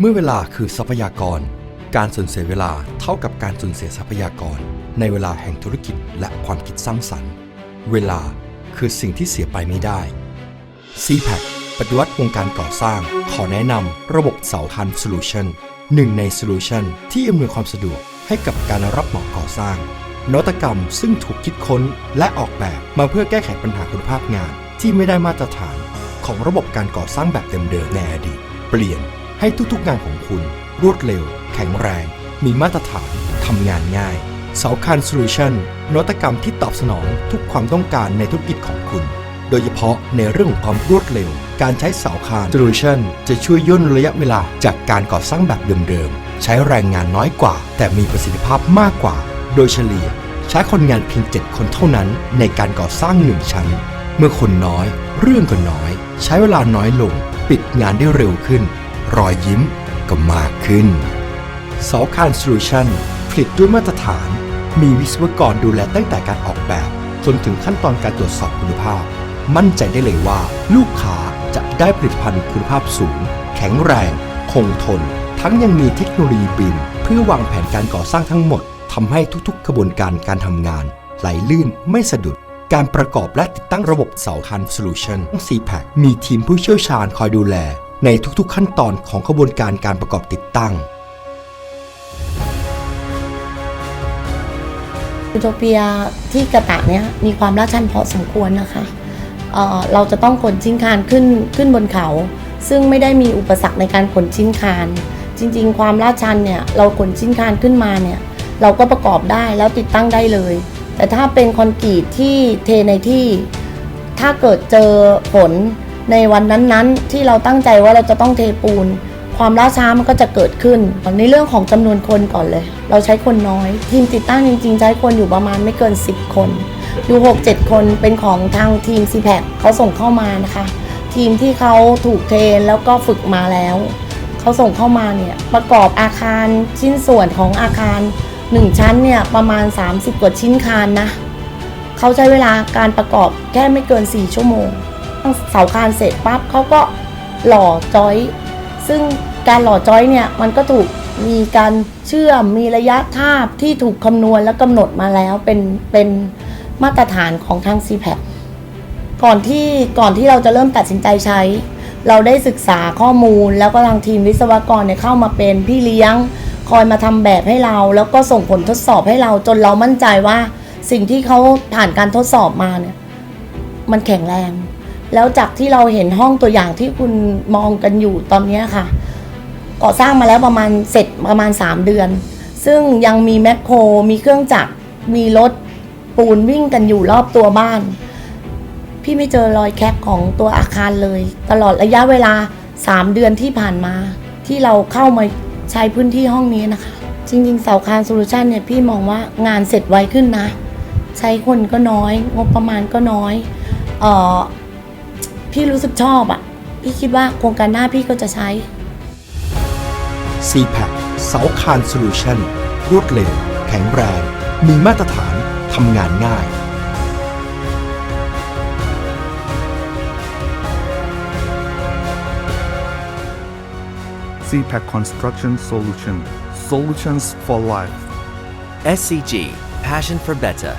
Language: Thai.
เมื่อเวลาคือทรัพยากร การสูญเสียเวลาเท่ากับการสูญเสียทรัพยากร ในเวลาแห่งธุรกิจและความคิดสร้างสรรค์ เวลาคือสิ่งที่เสียไปไม่ได้ c p a c ปฏิวัติวงการก่อสร้าง ขอแนะนำระบบเสาคันโซลูชันหนึ่งในโซลูชันที่อำนวยความสะดวกให้กับการรับเหมาก่อสร้างนวัตกรรมซึ่งถูกคิดค้นและออกแบบมาเพื่อแก้ไขปัญหาคุณภาพงานที่ไม่ได้มาตรฐานของระบบการก่อสร้างแบบเดิมๆในอดีตเปลี่ยน ให้ทุกๆงานของคุณ รวดเร็ว แข็งแรง มีมาตรฐาน ทำงานง่ายเสาคันโซลูชันนวัตกรรมที่ตอบสนองทุกความต้องการในธุรกิจของคุณ โดยเฉพาะในเรื่องของความรวดเร็ว การใช้เสาคาน Solution จะช่วยย่นระยะเวลาจากการก่อสร้างแบบเดิมๆ ใช้แรงงานน้อยกว่า แต่มีประสิทธิภาพมากกว่า โดยเฉลี่ย ใช้คนงานเพียง 7 คนเท่านั้น ในการก่อสร้าง1ชั้น เมื่อคนน้อย เรื่องก็น้อย ใช้เวลาน้อยลง ปิดงานได้เร็วขึ้น รอยยิ้มก็มากขึ้นเสาคานโซลูชันผลิตด้วยมาตรฐาน มีวิศวกรดูแลตั้งแต่การออกแบบ จนถึงขั้นตอนการตรวจสอบคุณภาพ มั่นใจได้เลยว่าลูกค้าจะได้ผลิตภัณฑ์คุณภาพสูง แข็งแรง คงทน ทั้งยังมีเทคโนโลยีบิน เพื่อวางแผนการก่อสร้างทั้งหมดทำให้ทุกๆ กระบวนการการทำงาน ไหลลื่นไม่สะดุดการประกอบและติดตั้งระบบเสาคันโซลูชัน c p a c มีทีมผู้เชี่ยวชาญคอยดูแล ในทุกๆขั้นตอนของกระบวนการการประกอบติดตั้ง ยูโทเปียที่กระตะเนี้ยมีความลาดชันพอสมควรนะคะเอ่อเราจะต้องขนชิ้นคานขึ้นขึ้นบนเขา ซึ่งไม่ได้มีอุปสรรคในการขนชิ้นคาน จริง ๆ ความลาดชันเนี่ยเราขนชิ้นคานขึ้นมาเนี่ยเราก็ประกอบได้แล้วติดตั้งได้เลย แต่ถ้าเป็นคอนกรีตที่เทในที่ ถ้าเกิดเจอฝน ในวันนั้นๆ ที่เราตั้งใจว่าเราจะต้องเทปูน ความล่าช้ามันก็จะเกิดขึ้นในเรื่องของจำนวนคนก่อนเลย เราใช้คนน้อย ทีมติดตั้งจริงๆ ใช้คนอยู่ประมาณไม่เกิน 10 คนอยู่6 7 คนเป็นของทางทีม c p a c เขาส่งเข้ามานะคะ ทีมที่เขาถูกเทรนแล้วก็ฝึกมาแล้ว เขาส่งเข้ามาเนี่ยประกอบอาคารชิ้นส่วนของอาคาร 1 ชั้นเนี่ยประมาณ 30 กว่าชิ้นคานนะเขาใช้เวลาการประกอบแค่ไม่เกิน 4 ชั่วโมง เสาคานเสร็จปั๊บเขาก็หล่อจอย ซึ่งการหล่อจอยเนี่ยมันก็ถูกมีการเชื่อมมีระยะทาบที่ถูกคำนวณและกำหนดมาแล้วเป็นเป็นมาตรฐานของทาง c p a c ก่อนที่ก่อนที่เราจะเริ่มตัดสินใจใช้ เราได้ศึกษาข้อมูล แล้วก็ทางทีมวิศวกรเนี่ยเข้ามาเป็นพี่เลี้ยง คอยมาทำแบบให้เรา แล้วก็ส่งผลทดสอบให้เราจนเรามั่นใจว่า สิ่งที่เขาผ่านการทดสอบมาเนี่ยมันแข็งแรง แล้วจากที่เราเห็นห้องตัวอย่างที่คุณมองกันอยู่ตอนนี้ค่ะ ก่อสร้างมาแล้วประมาณเสร็จประมาณ 3 เดือน ซึ่งยังมีแมคโครมีเครื่องจักรมีรถปูนวิ่งกันอยู่รอบตัวบ้าน พี่ไม่เจอรอยแคปของตัวอาคารเลย ตลอดระยะเวลา 3 เดือนที่ผ่านมา ที่เราเข้ามาใช้พื้นที่ห้องนี้นะคะ จริงๆเสาคานโซลูชันเนี่ยพี่มองว่างานเสร็จไวขึ้นนะ ใช้คนก็น้อย งบประมาณก็น้อยเออ พี่รู้สึกชอบอะ่ะ พี่คิดว่าโครงการหน้าพี่ก็จะใช้ c p a c เสาคานโซลูชันรวดเร็ว แข็งแรง มีมาตรฐานทำงานง่าย CPAC Construction Solution Solutions for Life SCG, passion for better.